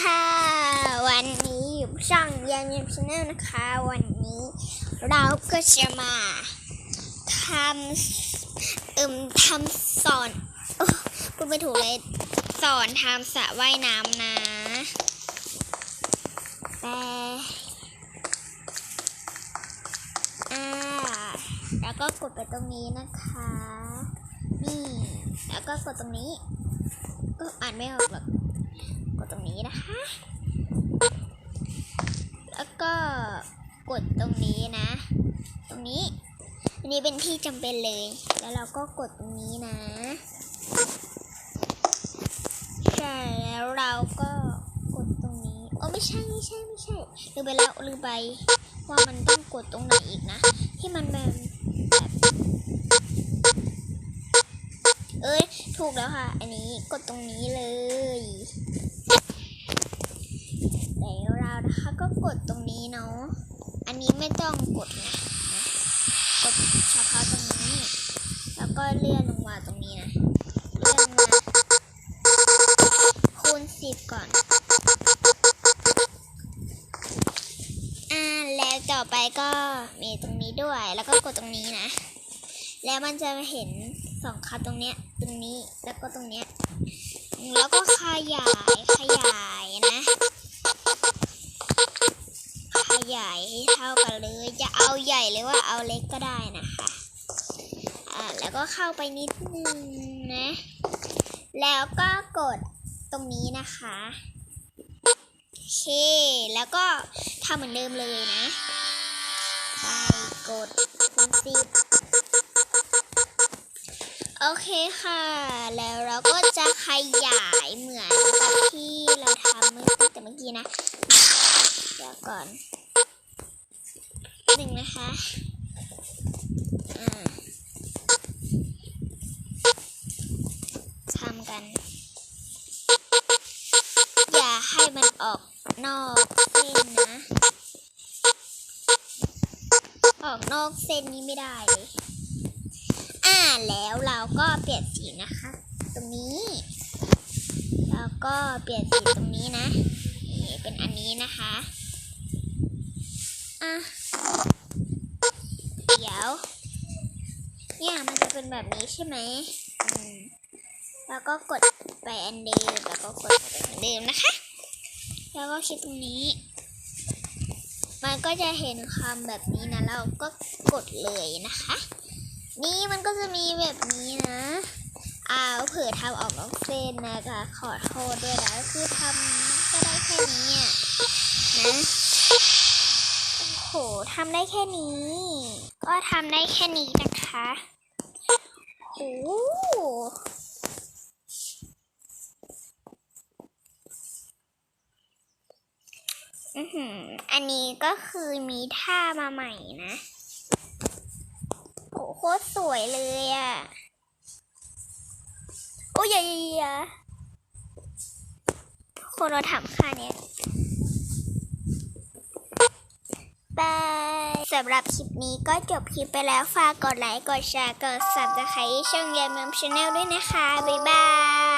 ค่ะวันนี้อยู่ช่องยามยามชาแนลนะคะ วันนี้เราก็จะมาทำเอิ่มทำสอนโอ้พูดไม่ถูกเลยสอนทำสระว่ายน้ำนะแต่อ่าแล้วก็กดไปตรงนี้นะคะ นี่ แล้วก็กดตรงนี้ ก็อ่านไม่ออกหรอกกด ตรงนี้นะคะ แล้วก็กดตรงนี้นะ ตรงนี้ อันนี้เป็นที่จำเป็นเลย แล้วเราก็กดตรงนี้นะ ใช่ แล้วเราก็กดตรงนี้ โอ้ไม่ใช่ไม่ใช่ไม่ใช่ลืมไปแล้วลืมไปว่ามันต้องกดตรงไหนอีกนะ ที่มันแบบแบบเอ้ย ถูกแล้วค่ะ อันนี้กดตรงนี้เลย แล้วเรานะคะ ก็กดตรงนี้เนาะ อันนี้ไม่ต้องกดนะนะกดเฉพาะตรงนี้ แล้วก็เลื่อนลงมาตรงนี้นะ เลื่อนมาคูณสิบก่อน อ่า แล้วต่อไปก็มีตรงนี้ด้วย แล้วก็กดตรงนี้นะ แล้วมันจะเห็นสองคันตรงเนี้ย ตรงนี้ แล้วก็ตรงเนี้ย แล้วก็ขยาย ขยายนะ ขยายให้เท่ากันเลยจะเอาใหญ่หรือว่าเอาเล็กก็ได้นะคะอ่าแล้วก็เข้าไปนิดนึงนะ แล้วก็กดตรงนี้นะคะโอเคแล้วก็ทำเหมือนเดิมเลยนะไปกดคูณสิบโอเคค่ะ แล้วเราก็จะขยายเหมือนกับที่เราทำเมื่อแต่เมื่อกี้นะ เดี๋ยวก่อน หนึ่งนะคะอ่าทำกัน อย่าให้มันออกนอกเส้นนะ ออกนอกเส้นนี้ไม่ได้เลยอ่าแล้วเราก็เปลี่ยนสีนะคะ ตรงนี้ แล้วก็เปลี่ยนสีตรงนี้นะนี่เป็นอันนี้นะคะ อะ ดี๋ยว เนี่ยมันจะเป็นแบบนี้ใช่ไหมแล้วก็กดไปอันเดิมแล้วก็กดไปอันเดิมนะคะ แล้วก็คลิกตรงนี้ มันก็จะเห็นคำแบบนี้นะเราก็กดเลยนะคะ นี่มันก็จะมีแบบนี้นะอ้าวเผื่อทำออกนอกเส้นนะคะขอโทษด้วยนะคือทำก็ได้แค่นี้อะนะโอ้โหทำได้แค่นี้ ก็ทำได้แค่นี้นะคะโอ้โหอืมอันนี้ก็คือมีท่ามาใหม่นะโอ้โคตรสวยเลยอะ โอ้ยยยยคนเราถามค่าเนี้ยบาย สำหรับคลิปนี้ก็จบคลิปไปแล้วฝากกดไลค์ กดแชร์ กด subscribe ช่องยามยมชาแนลด้วยนะคะ บ๊ายบาย